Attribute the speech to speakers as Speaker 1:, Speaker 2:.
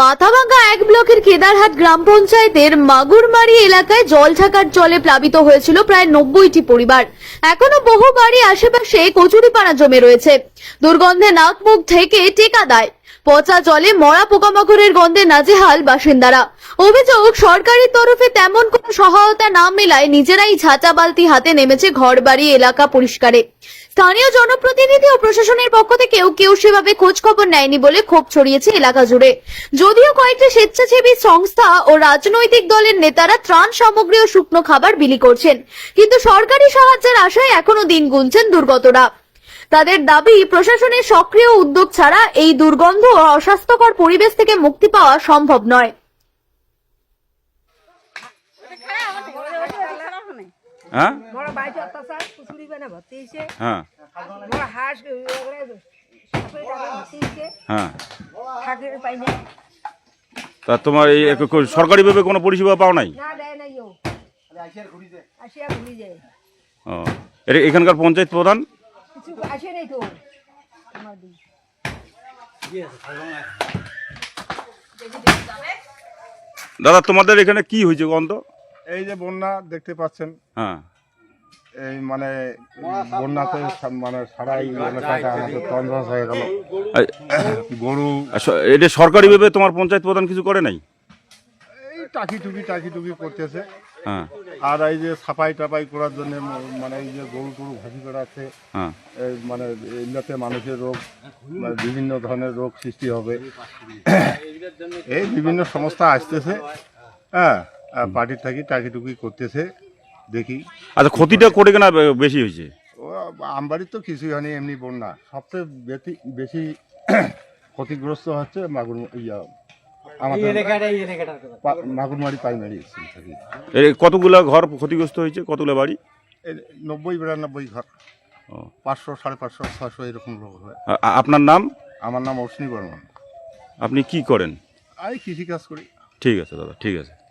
Speaker 1: মাথাভাঙ্গা এক ব্লকের কেদারহাট গ্রাম পঞ্চায়েতের মাগুরমারি এলাকায় জল থাকার জলে প্লাবিত হয়েছিল প্রায় নব্বইটি পরিবার। এখনও বহু বাড়ি আশেপাশে কচুরিপানা জমে রয়েছে। দুর্গন্ধে নাক মুখ থেকে টেকা দেয়। পচা জলে মরা পোকামাকড়ের গন্ধে নাজেহাল বাসিন্দারা। অভিযোগ, সরকারের তরফে তেমন কোনো সহায়তা না মেলায় নিজেরাই ঝাঁটা বালতি হাতে নেমেছে ঘরবাড়ি এলাকা পরিষ্কারে। স্থানীয় জনপ্রতিনিধি ও প্রশাসনের পক্ষ থেকেও কেউ সেভাবে খোঁজ খবর নেয়নি বলে ক্ষোভ ছড়িয়েছে এলাকা জুড়ে। যদিও কয়েকটি স্বেচ্ছাসেবী সংস্থা ও রাজনৈতিক দলের নেতারা ত্রাণ সামগ্রী ও শুকনো খাবার বিলি করছেন, কিন্তু সরকারি সাহায্যের আশায় এখনও দিন গুনছেন দুর্গতরা। তাদের দাবি প্রশাসনের সক্রিয় উদ্যোগ ছাড়া এই দুর্গন্ধ ও অস্বাস্থ্যকর পরিবেশ থেকে মুক্তি পাওয়া সম্ভব নয়।
Speaker 2: হ্যাঁ?
Speaker 3: বড় বাইরে অত্যাচার কুচুরি বানা ভর্তি হয়েছে।
Speaker 2: হ্যাঁ। হ্যাঁ। তা তোমার এই সরকারিভাবে কোনো পরিষেবা পাও নাই? এখানকার পঞ্চায়েত প্রধান?
Speaker 3: কিছু আসে নাই তো আমার দিন
Speaker 2: দাদা তোমাদের এখানে কি হয়েছে গন্ধ
Speaker 4: এই যে বন্যা দেখতে পাচ্ছেন
Speaker 2: হ্যাঁ।
Speaker 4: এই মানে বন্যাতে মানে সারাই এলাকাটা তন্দ্রাস হয়ে গেল। গরু।
Speaker 2: স- এটা সরকারিভাবে তোমার পঞ্চায়েত প্রধান কিছু করে নাই?
Speaker 4: এই টাকি টুকি টাকি টুকি করতেছে।
Speaker 2: হ্যাঁ।
Speaker 4: আর এই যে সাফাই টাপাই করার জন্য মানে এই যে গরু টরু ভাসি করাচ্ছে
Speaker 2: হ্যাঁ।
Speaker 4: এই মানে এগুলোতে মানুষের রোগ বিভিন্ন ধরনের রোগ সৃষ্টি হবে। এই বিভিন্ন সংস্থা আসতেছে হ্যাঁ পার্টির থাকি টাকি টুকি করতেছে দেখি।
Speaker 2: আচ্ছা ক্ষতিটা করে কেনা বেশি হয়েছে?
Speaker 4: ও আমবাড়ির তো কিছুই হয়নি এমনি বন্যা। সবচেয়ে বেশি বেশি ক্ষতিগ্রস্ত হচ্ছে মাগুর ইয়া আমাদের পা- মাগুরমারি প্রাইমারি স্কুল থেকে।
Speaker 2: কতগুলো ঘর ক্ষতিগ্রস্ত হয়েছে? কতগুলো বাড়ি?
Speaker 4: এই নব্বই বিরানব্বই ঘর। পাঁচশো সাড়ে পাঁচশো ছশো এরকম লোক হয়।
Speaker 2: আপনার নাম?
Speaker 4: আমার নাম অশ্বিনী বর্মন।
Speaker 2: আপনি কি করেন?
Speaker 4: আমি কৃষিকাজ করি।
Speaker 2: ঠিক আছে দাদা ঠিক আছে।